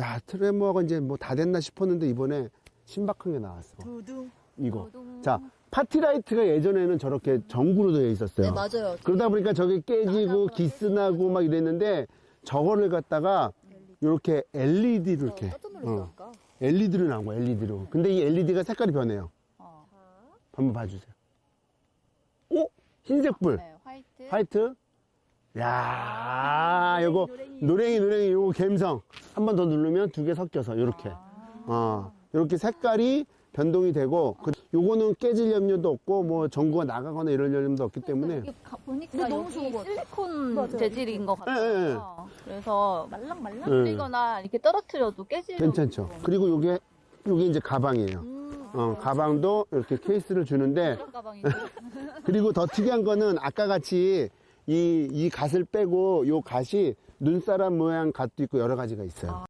야 트레모하고 이제 뭐 다 됐나 싶었는데 이번에 신박한 게 나왔어. 두둥. 이거. 자 파티라이트가 예전에는 저렇게 전구로 되어 있었어요. 네, 맞아요. 그러다 보니까 저게 깨지고 기스나고 막 이랬는데 저거를 갖다가 이렇게 LED로 이렇게 깜짝 아까. LED로 나온 거야 LED로. 근데 이 LED가 색깔이 변해요. 어. 한번 봐주세요. 오 흰색 불. 네, 화이트. 화이트. 야, 요거 노랭이 노랭이 요거 갬성. 한 번 더 누르면 두 개 섞여서 요렇게. 어. 요렇게 색깔이 변동이 되고 그 요거는 깨질 염려도 없고 뭐 전구가 나가거나 이럴 염려도 없기 때문에 이게 가- 보니까 근데 너무 좋은 것 같아. 실리콘 맞아요. 재질인 것 예, 예, 예. 같아요. 그래서 말랑말랑 예. 흘리거나 이렇게 떨어뜨려도 깨지는 괜찮죠. 그리고 요게 요게 이제 가방이에요. 음. 어, 가방도 이렇게 케이스를 주는데 그런 가방이 그리고 더 특이한 거는 아까 같이 이, 이 갓을 빼고 요 갓이 눈사람 모양 갓도 있고 여러 가지가 있어요.